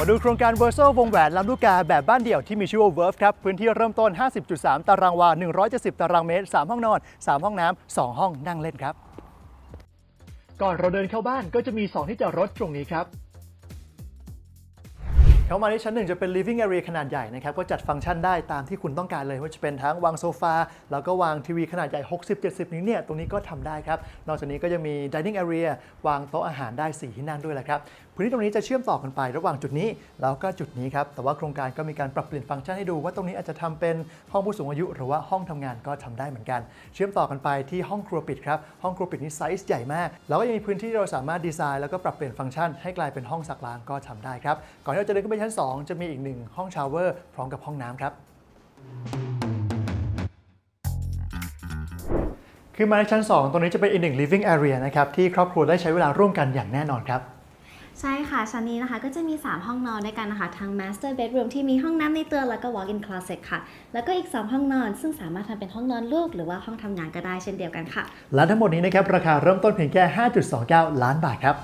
มาดูโครงการ v e r s a l วงแหวนลำลูกกาแบบบ้านเดี่ยวที่มีชื่อว่าเวิร์ฟครับ พื้นที่เริ่มต้น 50.3 ตารางวา 170 ตารางเมตร 3 ห้องนอน 3 ห้องน้ำ 2 ห้องนั่งเล่นครับ ก่อนเราเดินเข้าบ้านก็จะมี 2 ที่จอดรถตรงนี้ครับ เข้ามาที่ชั้นหนึ่งจะเป็น living area ขนาดใหญ่นะครับ ก็จัดฟังก์ชันได้ตามที่คุณต้องการเลยว่าจะเป็นทั้งวางโซฟา แล้วก็วางทีวีขนาดใหญ่ 60-70 นิ้วเนี่ย ตรงนี้ก็ทำได้ครับ นอกจากนี้ก็ยังมี dining area วางโต๊ะอาหารได้ 4 ที่นั่งด้วยแหละครับ พื้นที่ตรงนี้จะเชื่อมต่อกันไประหว่างจุดนี้ แล้วก็จุดนี้ครับ แต่ว่าโครงการก็มีการปรับเปลี่ยนฟังก์ชันให้ดูว่าตรงนี้อาจจะทำเป็นห้องผู้สูงอายุ หรือว่าห้องทำงานก็ทำได้เหมือนกัน เชื่อมต่อกันไปที่ห้องครัวปิดครับ ห้องครัวปิดนี่ไซส์ใหญ่มาก แล้วก็ยังมีพื้นที่เราสามารถดีไซน์แล้วก็ปรับเปลี่ยนฟังก์ชันให้กลายเป็นห้องซักล้างก็ทำได้ครับ ก่อนที่เราจะเดินขึ้นไปชั้น 2 จะมีอีกหนึ่งห้องชาวเวอร์พร้อมกับห้องน้ำครับ คือมาในชั้น 2 ตรงนี้จะเป็นอีกหนึ่ง living area นะครับที่ครอบครัวได้ใช้เวลาร่วมกันอย่างแน่นอนครับใช่ค่ะ ชั้นนี้นะคะก็จะมี 3 ห้องนอนด้วยกันนะคะ ทั้ง master bedroom ที่มีห้องน้ำในตัวแล้วก็ walk-in closet ค่ะ แล้วก็อีก 2 ห้องนอน ซึ่งสามารถทำเป็นห้องนอนลูก หรือว่าห้องทำงานก็ได้เช่นเดียวกันค่ะ และทั้งหมดนี้นะครับ ราคาเริ่มต้นเพียงแค่ 5.29 ล้านบาทครับ